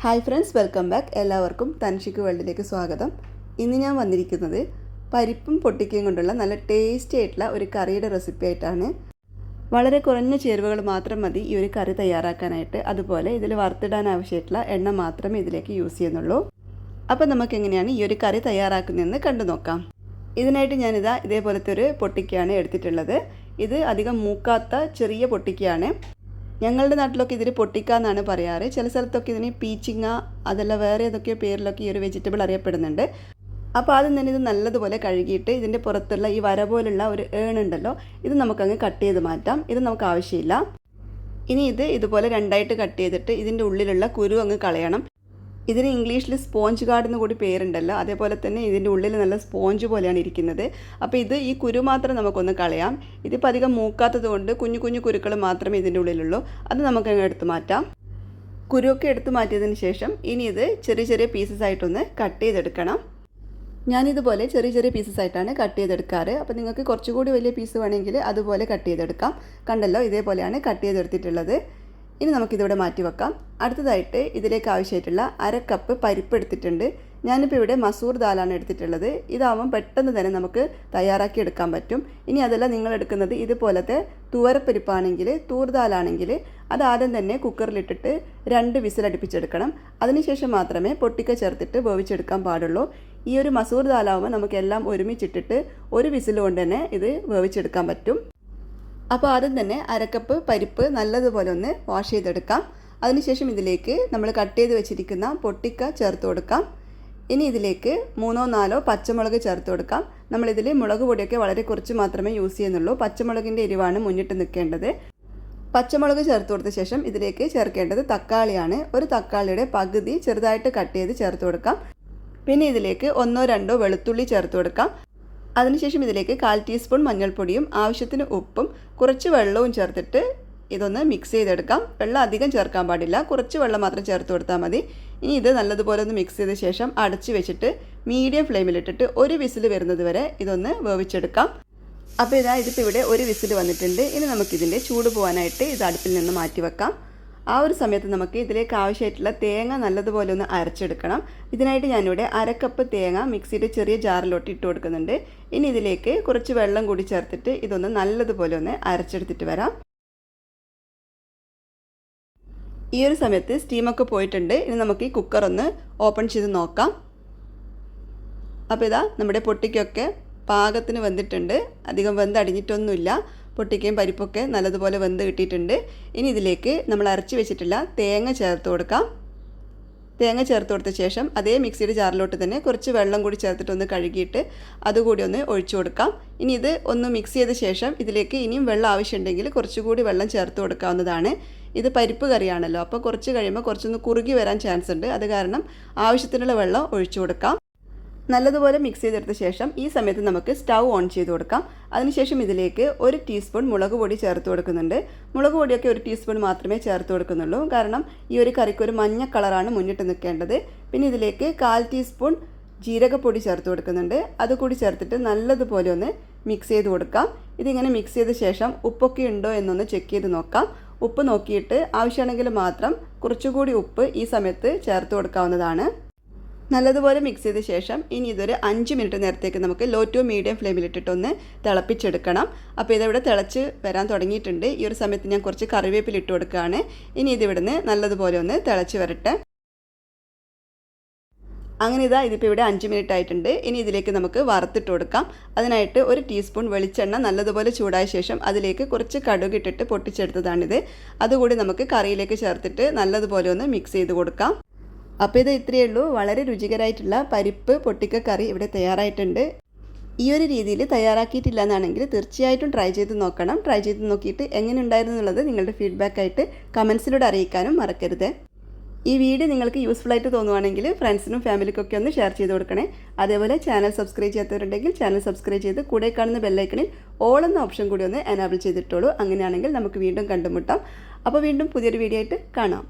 Hi friends welcome back. എല്ലാവർക്കും തൻഷിക്ക് വേൾഡിലേക്ക് സ്വാഗതം. ഇന്ന് ഞാൻ വന്നിരിക്കുന്നത് പരിപ്പും പൊട്ടിക്കയും കൊണ്ടുള്ള നല്ല ടേസ്റ്റി ആയിട്ടുള്ള ഒരു കറിയുടെ റെസിപ്പി ആയിട്ടാണ്. വളരെ കുറഞ്ഞ ചേരുവകൾ മാത്രം മതി ഈ ഒരു കറി തയ്യാറാക്കാനായിട്ട്. അതുപോലെ ഇതിൽ വറുത്തിടാൻ ആവശ്യമായിട്ടുള്ള എണ്ണ മാത്രമേ ഇതിലേക്ക് യൂസ് ചെയ്യുന്നുള്ളൂ. അപ്പോൾ നമുക്ക് എങ്ങനെയാണ് ഈ ഒരു കറി തയ്യാറാക്കുന്നതെന്ന് കണ്ടു നോക്കാം. ഇതിനായിട്ട് ഞാനിതാ ഇതേപോലത്തെ ഒരു പൊട്ടിക്കയാണ് എടുത്തിട്ടുള്ളത്. ഇത് അധികം മൂക്കാത്ത ചെറിയ പൊട്ടിക്കയാണ്. ഞങ്ങളുടെ നാട്ടിലൊക്കെ ഇതിന് പൊട്ടിക്ക എന്നാണ് പറയാറ്. ചില സ്ഥലത്തൊക്കെ ഇതിന് പീച്ചിങ്ങ അതല്ല വേറെ ഏതൊക്കെയോ പേരിലൊക്കെ ഈ ഒരു വെജിറ്റബിൾ അറിയപ്പെടുന്നുണ്ട്. അപ്പോൾ ആദ്യം തന്നെ ഇത് നല്ലതുപോലെ കഴുകിയിട്ട് ഇതിന്റെ പുറത്തുള്ള ഈ വര പോലുള്ള ഒരു ഏണുണ്ടല്ലോ ഇത് നമുക്കങ്ങ് കട്ട് ചെയ്ത് മാറ്റാം. ഇത് നമുക്ക് ആവശ്യമില്ല. ഇനി ഇത് ഇതുപോലെ രണ്ടായിട്ട് കട്ട് ചെയ്തിട്ട് ഇതിന്റെ ഉള്ളിലുള്ള കുരു അങ്ങ് കളയണം. ഇതിന് ഇംഗ്ലീഷിൽ സ്പോഞ്ച് ഗാർഡ് എന്ന് കൂടി പേരുണ്ടല്ലോ. അതേപോലെ തന്നെ ഇതിന്റെ ഉള്ളിൽ നല്ല സ്പോഞ്ച് പോലെയാണ് ഇരിക്കുന്നത്. അപ്പോൾ ഇത് ഈ കുരു മാത്രം നമുക്കൊന്ന് കളയാം. ഇതിപ്പോൾ അധികം മൂക്കാത്തത് കൊണ്ട് കുഞ്ഞു കുഞ്ഞു കുരുക്കൾ മാത്രമേ ഇതിന്റെ ഉള്ളിലുള്ളൂ. അത് നമുക്ക് എടുത്ത് മാറ്റാം. കുരുവൊക്കെ എടുത്തു മാറ്റിയതിന് ശേഷം ഇനി ഇത് ചെറിയ ചെറിയ പീസസ് ആയിട്ടൊന്ന് കട്ട് ചെയ്തെടുക്കണം. ഞാനിതുപോലെ ചെറിയ ചെറിയ പീസസ് ആയിട്ടാണ് കട്ട് ചെയ്തെടുക്കാറ്. അപ്പോൾ നിങ്ങൾക്ക് കുറച്ചുകൂടി വലിയ പീസ് വേണമെങ്കിൽ അതുപോലെ കട്ട് ചെയ്തെടുക്കാം. കണ്ടല്ലോ ഇതേപോലെയാണ് കട്ട് ചെയ്തെടുത്തിട്ടുള്ളത്. ഇനി നമുക്കിതിവിടെ മാറ്റി വെക്കാം അടുത്തതായിട്ട് ഇതിലേക്ക് ആവശ്യമായിട്ടുള്ള അര കപ്പ് പരിപ്പ് എടുത്തിട്ടുണ്ട്. ഞാനിപ്പോൾ ഇവിടെ മസൂർ ദാലാണ് എടുത്തിട്ടുള്ളത്. ഇതാവുമ്പം പെട്ടെന്ന് തന്നെ നമുക്ക് തയ്യാറാക്കി എടുക്കാൻ പറ്റും. ഇനി അതല്ല നിങ്ങൾ എടുക്കുന്നത് ഇതുപോലത്തെ തുവരപ്പരിപ്പാണെങ്കിൽ തൂർദാലാണെങ്കിൽ അത് ആദ്യം തന്നെ കുക്കറിലിട്ടിട്ട് രണ്ട് വിസിലടുപ്പിച്ചെടുക്കണം അതിനുശേഷം മാത്രമേ പൊട്ടിക്ക ചേർത്തിട്ട് വേവിച്ചെടുക്കാൻ പാടുള്ളൂ. ഈ ഒരു മസൂർ ദാലാവുമ്പോൾ നമുക്കെല്ലാം ഒരുമിച്ചിട്ടിട്ട് ഒരു വിസിൽ കൊണ്ട് തന്നെ ഇത് വേവിച്ചെടുക്കാൻ പറ്റും. അപ്പോൾ ആദ്യം തന്നെ അരക്കപ്പ് പരിപ്പ് നല്ലതുപോലെ ഒന്ന് വാഷ് ചെയ്തെടുക്കാം. അതിനുശേഷം ഇതിലേക്ക് നമ്മൾ കട്ട് ചെയ്ത് വെച്ചിരിക്കുന്ന പൊട്ടിക്ക ചേർത്ത് കൊടുക്കാം. ഇനി ഇതിലേക്ക് മൂന്നോ നാലോ പച്ചമുളക് ചേർത്ത് കൊടുക്കാം. നമ്മളിതിൽ മുളക് പൊടിയൊക്കെ വളരെ കുറച്ച് മാത്രമേ യൂസ് ചെയ്യുന്നുള്ളൂ. പച്ചമുളകിന്റെ എരിവാണ് മുന്നിട്ട് നിൽക്കേണ്ടത്. പച്ചമുളക് ചേർത്ത് കൊടുത്ത ശേഷം ഇതിലേക്ക് ചേർക്കേണ്ടത് തക്കാളിയാണ്. ഒരു തക്കാളിയുടെ പകുതി ചെറുതായിട്ട് കട്ട് ചെയ്ത് ചേർത്ത് കൊടുക്കാം. പിന്നെ ഇതിലേക്ക് ഒന്നോ രണ്ടോ വെളുത്തുള്ളി ചേർത്ത് കൊടുക്കാം. അതിനുശേഷം ഇതിലേക്ക് കാൽ ടീസ്പൂൺ മഞ്ഞൾപ്പൊടിയും ആവശ്യത്തിന് ഉപ്പും കുറച്ച് വെള്ളവും ചേർത്തിട്ട് ഇതൊന്ന് മിക്സ് ചെയ്തെടുക്കാം. വെള്ളം അധികം ചേർക്കാൻ പാടില്ല. കുറച്ച് വെള്ളം മാത്രം ചേർത്ത് കൊടുത്താൽ മതി. ഇനി ഇത് നല്ലതുപോലെ ഒന്ന് മിക്സ് ചെയ്ത ശേഷം അടച്ച് വെച്ചിട്ട് മീഡിയം ഫ്ലെയിമിലിട്ടിട്ട് ഒരു വിസിൽ വരുന്നത് വരെ ഇതൊന്ന് വേവിച്ചെടുക്കാം. അപ്പോൾ ഇതാ ഇതിപ്പോൾ ഇവിടെ ഒരു വിസിൽ വന്നിട്ടുണ്ട്. ഇനി നമുക്കിതിന്റെ ചൂട് പോകാനായിട്ട് ഇത് അടുപ്പിൽ നിന്ന് മാറ്റി വെക്കാം ആ ഒരു സമയത്ത് നമുക്ക് ഇതിലേക്ക് ആവശ്യമായിട്ടുള്ള തേങ്ങ നല്ലതുപോലെ ഒന്ന് അരച്ചെടുക്കണം. ഇതിനായിട്ട് ഞാനിവിടെ അരക്കപ്പ് തേങ്ങ മിക്സിയുടെ ചെറിയ ജാറിലോട്ട് ഇട്ട് കൊടുക്കുന്നുണ്ട്. ഇനി ഇതിലേക്ക് കുറച്ച് വെള്ളം കൂടി ചേർത്തിട്ട് ഇതൊന്ന് നല്ലതുപോലെ ഒന്ന് അരച്ചെടുത്തിട്ട് വരാം. ഈ ഒരു സമയത്ത് സ്റ്റീമൊക്കെ പോയിട്ടുണ്ട്. ഇനി നമുക്ക് ഈ കുക്കർ ഒന്ന് ഓപ്പൺ ചെയ്ത് നോക്കാം. അപ്പോൾ ഇതാ നമ്മുടെ പൊട്ടിക്കൊക്കെ പാകത്തിന് വെന്തിട്ടുണ്ട് അധികം വെന്ത് അടിഞ്ഞിട്ടൊന്നുമില്ല പൊട്ടിക്കയും പരിപ്പൊക്കെ നല്ലതുപോലെ വെന്ത് കിട്ടിയിട്ടുണ്ട്. ഇനി ഇതിലേക്ക് നമ്മൾ അരച്ച് വെച്ചിട്ടുള്ള തേങ്ങ ചേർത്ത് കൊടുക്കാം. തേങ്ങ ചേർത്ത് കൊടുത്ത ശേഷം അതേ മിക്സിയുടെ ജാറിലോട്ട് തന്നെ കുറച്ച് വെള്ളം കൂടി ചേർത്തിട്ടൊന്ന് കഴുകിയിട്ട് അതുകൂടി ഒന്ന് ഒഴിച്ചു കൊടുക്കാം. ഇനി ഇത് ഒന്ന് മിക്സ് ചെയ്ത ശേഷം ഇതിലേക്ക് ഇനിയും വെള്ളം ആവശ്യമുണ്ടെങ്കിൽ കുറച്ചുകൂടി വെള്ളം ചേർത്ത് കൊടുക്കാവുന്നതാണ്. ഇത് പരിപ്പ് കറിയാണല്ലോ. അപ്പോൾ കുറച്ച് കഴിയുമ്പോൾ കുറച്ചൊന്ന് കുറുകി വരാൻ ചാൻസ് ഉണ്ട്. അത് കാരണം ആവശ്യത്തിനുള്ള വെള്ളം ഒഴിച്ചു കൊടുക്കാം. നല്ലതുപോലെ മിക്സ് ചെയ്തെടുത്ത ശേഷം ഈ സമയത്ത് നമുക്ക് സ്റ്റൗ ഓൺ ചെയ്ത് കൊടുക്കാം. അതിനുശേഷം ഇതിലേക്ക് ഒരു ടീസ്പൂൺ മുളക് പൊടി ചേർത്ത് കൊടുക്കുന്നുണ്ട്. മുളക് പൊടിയൊക്കെ ഒരു ടീസ്പൂൺ മാത്രമേ ചേർത്ത് കൊടുക്കുന്നുള്ളൂ. കാരണം ഈ ഒരു കറിക്ക് ഒരു മഞ്ഞ കളറാണ് മുന്നിട്ട് നിൽക്കേണ്ടത്. പിന്നെ ഇതിലേക്ക് കാൽ ടീസ്പൂൺ ജീരകപ്പൊടി ചേർത്ത് കൊടുക്കുന്നുണ്ട്. അതുകൂടി ചേർത്തിട്ട് നല്ലതുപോലെ ഒന്ന് മിക്സ് ചെയ്ത് കൊടുക്കാം. ഇതിങ്ങനെ മിക്സ് ചെയ്ത ശേഷം ഉപ്പൊക്കെ ഉണ്ടോ എന്നൊന്ന് ചെക്ക് ചെയ്ത് നോക്കാം. ഉപ്പ് നോക്കിയിട്ട് ആവശ്യമാണെങ്കിൽ മാത്രം കുറച്ചുകൂടി ഉപ്പ് ഈ സമയത്ത് ചേർത്ത് കൊടുക്കാവുന്നതാണ്. നല്ലതുപോലെ മിക്സ് ചെയ്ത ശേഷം ഇനി ഇതൊരു അഞ്ച് മിനിറ്റ് നേരത്തേക്ക് നമുക്ക് ലോ ടു മീഡിയം ഫ്ലെയിമിലിട്ടിട്ടൊന്ന് തിളപ്പിച്ചെടുക്കണം. അപ്പോൾ ഇതിവിടെ തിളച്ച് വരാൻ തുടങ്ങിയിട്ടുണ്ട്. ഈ ഒരു സമയത്ത് ഞാൻ കുറച്ച് കറിവേപ്പില ഇട്ട് കൊടുക്കുകയാണ്. ഇനി ഇതിവിടുന്ന് നല്ലതുപോലെ ഒന്ന് തിളച്ച് വരട്ടെ. അങ്ങനെ ഇതാ ഇതിപ്പോൾ ഇവിടെ അഞ്ച് മിനിറ്റ് ആയിട്ടുണ്ട്. ഇനി ഇതിലേക്ക് നമുക്ക് വറുത്തിട്ട് കൊടുക്കാം. അതിനായിട്ട് ഒരു ടീസ്പൂൺ വെളിച്ചെണ്ണ നല്ലതുപോലെ ചൂടായ ശേഷം അതിലേക്ക് കുറച്ച് കടുക് ഇട്ടിട്ട് പൊട്ടിച്ചെടുത്തതാണിത്. അതുകൂടി നമുക്ക് കറിയിലേക്ക് ചേർത്തിട്ട് നല്ലതുപോലെ ഒന്ന് മിക്സ് ചെയ്ത് കൊടുക്കാം. അപ്പോൾ ഇത് ഇത്രയേ ഉള്ളൂ. വളരെ രുചികരമായിട്ടുള്ള പരിപ്പ് പൊട്ടിക്ക കറി ഇവിടെ തയ്യാറായിട്ടുണ്ട്. ഈ ഒരു രീതിയിൽ തയ്യാറാക്കിയിട്ടില്ല എന്നാണെങ്കിൽ തീർച്ചയായിട്ടും ട്രൈ ചെയ്ത് നോക്കണം. ട്രൈ ചെയ്ത് നോക്കിയിട്ട് എങ്ങനെ ഉണ്ടായിരുന്നു എന്നുള്ളത് നിങ്ങളുടെ ഫീഡ്ബാക്കായിട്ട് കമൻസിലൂടെ അറിയിക്കാനും മറക്കരുത്. ഈ വീഡിയോ നിങ്ങൾക്ക് യൂസ്ഫുൾ ആയിട്ട് തോന്നുവാണെങ്കിൽ ഫ്രണ്ട്സിനും ഫാമിലിക്കൊക്കെ ഒന്ന് ഷെയർ ചെയ്ത് കൊടുക്കണേ. അതേപോലെ ചാനൽ സബ്സ്ക്രൈബ് ചെയ്യാത്തവരുണ്ടെങ്കിൽ ചാനൽ സബ്സ്ക്രൈബ് ചെയ്ത് കൂടെ കാണുന്ന ബെല്ലൈക്കണിൽ ഓൾ എന്ന ഓപ്ഷൻ കൂടി ഒന്ന് എനാബിൾ ചെയ്തിട്ടുള്ളൂ അങ്ങനെയാണെങ്കിൽ നമുക്ക് വീണ്ടും കണ്ടുമുട്ടാം. അപ്പോൾ വീണ്ടും പുതിയൊരു വീഡിയോ ആയിട്ട് കാണാം.